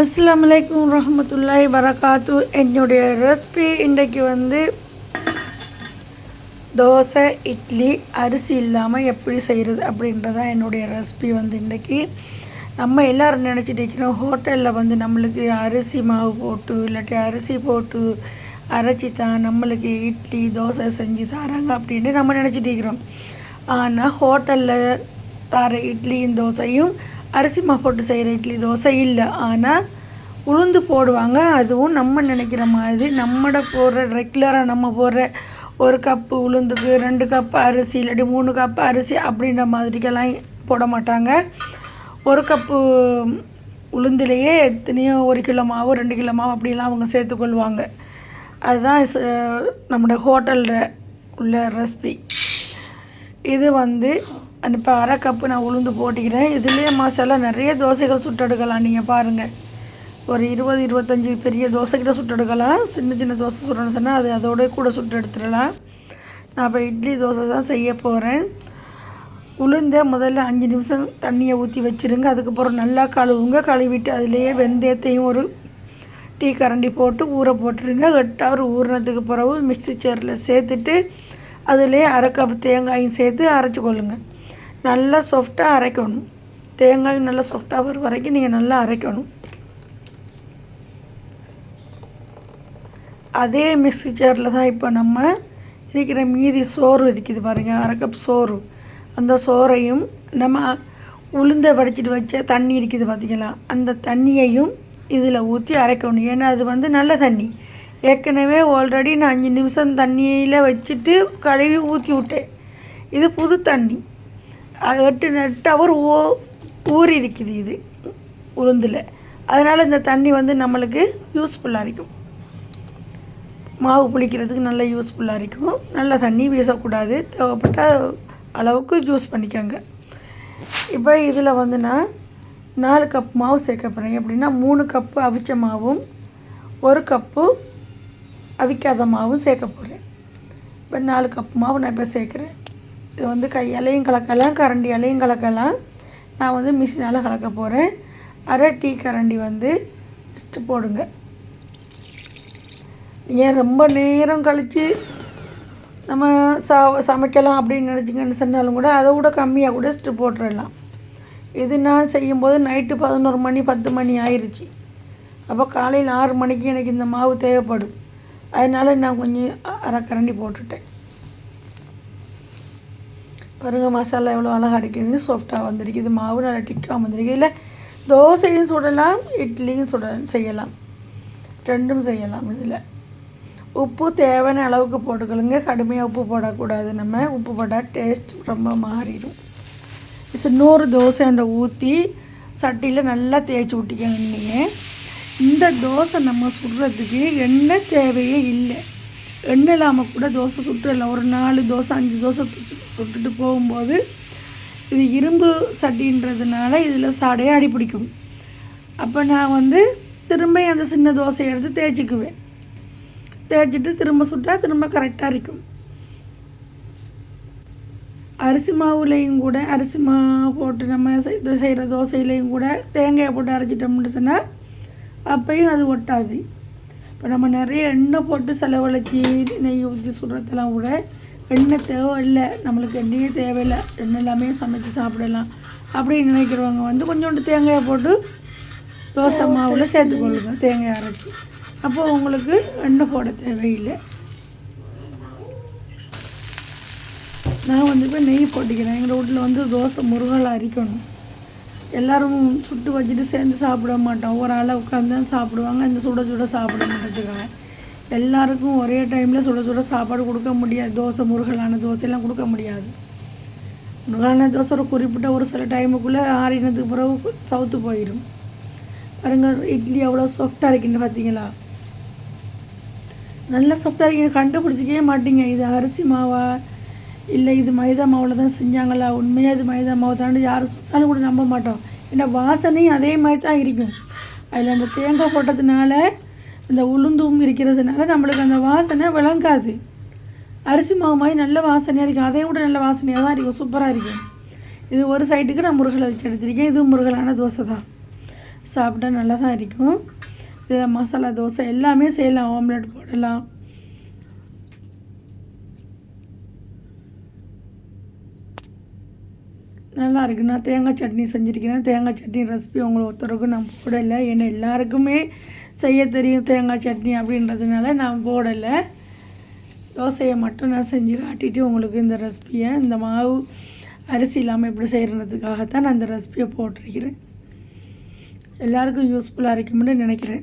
அஸ்ஸலாமு அலைக்கும் ரஹமத்துல்லாய் வரகாத்து என்னுடைய ரெசிபி இன்றைக்கு வந்து தோசை இட்லி அரிசி இல்லாமல் எப்படி செய்கிறது அப்படின்றதான் என்னுடைய ரெசிபி வந்து இன்றைக்கி. நம்ம எல்லோரும் நினச்சிட்டு இருக்கிறோம் ஹோட்டலில் வந்து நம்மளுக்கு அரிசி மாவு போட்டு இல்லாட்டி அரிசி போட்டு அரைச்சி தான் நம்மளுக்கு இட்லி தோசை செஞ்சு தராங்க அப்படின்னு நம்ம நினச்சிட்டு இருக்கிறோம். ஆனால் ஹோட்டலில் தர இட்லியும் தோசையும் அரிசி மா போட்டு செய்கிற இட்லி தோசை இல்லை. ஆனால் உளுந்து போடுவாங்க. அதுவும் நம்ம நினைக்கிற மாதிரி. நம்மட போடுற ரெகுலராக நம்ம போடுற ஒரு கப்பு உளுந்துக்கு ரெண்டு கப் அரிசி இல்லாட்டி மூணு கப் அரிசி அப்படின்ற மாதிரிக்கெல்லாம் போட மாட்டாங்க. ஒரு கப்பு உளுந்துலேயே எத்தனையோ ஒரு கிலோ மாவு ரெண்டு கிலோ மாவு அப்படிலாம் அவங்க சேர்த்துக்கொள்வாங்க அதுதான் ச- நம்மளோட ஹோட்டலில் உள்ள ரெசிபி இது வந்து இப்போ அரை கப்பு நான் உளுந்து போட்டுக்கிறேன். இதுலேயே மசாலா நிறைய தோசைகள் சுட்டெடுக்கலாம். நீங்கள் பாருங்கள் ஒரு இருபது இருபத்தஞ்சி பெரிய தோசைக்கிட்ட சுட்டெடுக்கலாம். சின்ன சின்ன தோசை சுடணும் சொன்னால் அது அதோட கூட சுட்டு எடுத்துடலாம். நான் இப்போ இட்லி தோசை தான் செய்ய போகிறேன் உளுந்த முதல்ல அஞ்சு நிமிஷம் தண்ணியை ஊற்றி வச்சுருங்க. அதுக்கப்புறம் நல்லா கழுவுங்க. கழுவிட்டு அதுலேயே வெந்தயத்தையும் ஒரு டீ கரண்டி போட்டு ஊற போட்டுருங்க. எட்டாவது ஊறினதுக்கு பிறகு மிக்ஸி சேரில் சேர்த்துட்டு அதுலேயே அரை கப் தேங்காயும் சேர்த்து அரைச்சி கொள்ளுங்கள் நல்லா சாஃப்டாக அரைக்கணும். தேங்காயும் நல்லா சாஃப்டாக வர வரைக்கும் நீங்கள் நல்லா அரைக்கணும். அதே மிக்சி சேரில் தான் இப்போ நம்ம இருக்கிற மீதி சோறு இருக்குது பாருங்கள் அரை கப் சோறு. அந்த சோறையும் நம்ம உளுந்த வடிச்சிட்டு வச்ச தண்ணி இருக்குது பார்த்திங்களா அந்த தண்ணியையும் இதில் ஊற்றி அரைக்கணும். ஏன்னா அது வந்து நல்ல தண்ணி. ஏற்கனவே ஆல்ரெடி நான் அஞ்சு நிமிஷம் தண்ணியில் வச்சுட்டு கழுவி ஊற்றி விட்டேன். இது புது தண்ணி. எட்டு எட்டு ஹவர் ஊ ஊறி இருக்குது இது உளுந்தில். அதனால் இந்த தண்ணி வந்து நம்மளுக்கு யூஸ்ஃபுல்லாக இருக்கும். மாவு புளிக்கிறதுக்கு நல்ல யூஸ்ஃபுல்லாக இருக்கும். நல்ல தண்ணி வீசக்கூடாது. தேவைப்பட்ட அளவுக்கு ஜூஸ் பண்ணிக்கோங்க. இப்போ இதில் வந்து நான் நாலு கப் மாவு சேர்க்க போகிறேன் எப்படின்னா மூணு கப்பு அவிச்ச மாவும் ஒரு கப்பு அவிக்காத மாவும் சேர்க்க போகிறேன் இப்போ நாலு கப் மாவு நான் இப்போ சேர்க்குறேன். இது வந்து கையாலையும் கலக்கலாம் கரண்டியாலையும் கலக்கலாம். நான் வந்து மிஷினால் கலக்க போகிறேன் அரை டீ கரண்டி வந்து ஃபஸ்ட்டு போடுங்க. ஏன் ரொம்ப நேரம் கழித்து நம்ம சா சமைக்கலாம் அப்படின்னு நினச்சிங்கன்னு சொன்னாலும் கூட அதை விட கம்மியாக கூட ஸ்ட்டு போட்டுடலாம் இது நான் செய்யும்போது நைட்டு பதினோரு மணி பத்து மணி ஆயிடுச்சு அப்போ காலையில் ஆறு மணிக்கு எனக்கு இந்த மாவு தேவைப்படும். அதனால் நான் கொஞ்சம் அரை கரண்டி போட்டுட்டேன். பாருங்கள் மசாலா எவ்வளோ அழகாக இருக்குது. சாஃப்டாக வந்திருக்குது. மாவு நல்லா டிக்காக வந்திருக்கு. இல்லை தோசையும் சுடலாம் இட்லியும் சுட செய்யலாம். ரெண்டும் செய்யலாம் இதில். உப்பு தேவையான அளவுக்கு போட்டுக்கொள்ளுங்க. கடுமையாக உப்பு போடக்கூடாது நம்ம. உப்பு போட்டால் டேஸ்ட் ரொம்ப மாறிடும். இன்னொரு தோசைண்ட ஊற்றி சட்டியில் நல்லா தேய்ச்சி விட்டிக்கணும் நீங்கள் இந்த தோசை நம்ம சுடுறதுக்கு எண்ணெய் தேவையே இல்லை. எண்ணெய் இல்லாமல் கூட தோசை சுட்டுடலாம் ஒரு நாலு தோசை அஞ்சு தோசை சுட்டுட்டு போகும்போது இது இரும்பு சட்டின்றதுனால இதில் சாடையே அடி பிடிக்கும். அப்போ நான் வந்து திரும்ப அந்த சின்ன தோசையை எடுத்து தேய்ச்சிக்குவேன். தேய்ச்சிட்டு திரும்ப சுட்டால் திரும்ப கரெக்டாக இருக்கும். அரிசி மாவுலேயும் கூட அரிசி மாவு போட்டு நம்ம செய்- இது செய்கிற தோசையிலையும் கூட தேங்காயை போட்டு அரைச்சிட்டோம்னு சொன்னால் அப்பையும் அது ஒட்டாது. இப்போ நம்ம நிறைய எண்ணெய் போட்டு செலவழிச்சி நெய் ஊற்றி சுடுறதெல்லாம் கூட எண்ணெய் தேவையில்லை. நம்மளுக்கு எண்ணெயே தேவையில்லை. எண்ணெய் எல்லாமே சமைச்சு சாப்பிடலாம் அப்படின்னு நினைக்கிறவங்க வந்து கொஞ்சோண்டு தேங்காயை போட்டு தோசை மாவில் சேர்த்துக்கொள்ளுங்க. தேங்காய் அரைச்சி. அப்போ உங்களுக்கு எண்ணெய் போட தேவையில்லை. நான் வந்து இப்போ நெய் போட்டிக்கிறேன். எங்கள் வீட்டில் வந்து தோசை முருகல் அரிக்கணும். எல்லோரும் சுட்டு வச்சுட்டு சேர்ந்து சாப்பிட மாட்டோம். ஒரு ஆளை உட்காந்து தான் சாப்பிடுவாங்க. அந்த சுட சுட சாப்பிட மாட்டேங்கிறாங்க. எல்லாருக்கும் ஒரே டைமில் சுட சுட சாப்பாடு கொடுக்க முடியாது. தோசை முருகலான தோசையெல்லாம் கொடுக்க முடியாது. முருகலான தோசை ஒரு குறிப்பிட்ட ஒரு சில டைமுக்குள்ளே ஆறினதுக்கு பிறகு சவுத்து போயிடும் பாருங்க இட்லி அவ்வளோ சாஃப்டாக இருக்குன்னு பார்த்தீங்களா நல்ல சாஃப்டாக இருக்கீங்க கண்டுபிடிச்சிக்கவே மாட்டீங்க. இது அரிசி மாவா? இல்லை இது மைதா மாவில் தான் செஞ்சாங்களா? உண்மையாக இது மைதா மாவு தாண்டி யாரும் சொன்னாலும் கூட நம்ப மாட்டோம். ஏன்னா வாசனையும் அதே மாதிரி தான் இருக்கும். அதில் அந்த தேங்காய் போட்டதுனால அந்த உளுந்தும் இருக்கிறதுனால நம்மளுக்கு அந்த வாசனை விளங்காது. அரிசி மாவு மாதிரி நல்ல வாசனையாக இருக்கும். அதை விட நல்ல வாசனையாக தான் இருக்கும். சூப்பராக இருக்கும். இது ஒரு சைட்டுக்கு நான் முருகலை வச்சு எடுத்திருக்கேன். இதுவும் முருகலான தோசை தான். சாப்பிட்டா நல்லா தான் இருக்கும். இதில் மசாலா தோசை எல்லாமே செய்யலாம். ஆம்லெட் போடலாம். நல்லா இருக்குது நான் தேங்காய் சட்னி செஞ்சுருக்கிறேன். தேங்காய் சட்னி ரெசிபி உங்களை ஒருத்தருக்கும் நான் போடலை. ஏன்னா எல்லாருக்குமே செய்ய தெரியும் தேங்காய் சட்னி அப்படின்றதுனால நான் போடலை. தோசையை மட்டும் நான் செஞ்சு காட்டிட்டு உங்களுக்கு இந்த ரெசிபியை இந்த மாவு அரிசி இல்லாமல் எப்படி செய்கிறதுக்காகத்தான் நான் இந்த ரெசிபியை போட்டிருக்கிறேன். எல்லாருக்கும் யூஸ்ஃபுல்லாக இருக்கும்னு நினைக்கிறேன்.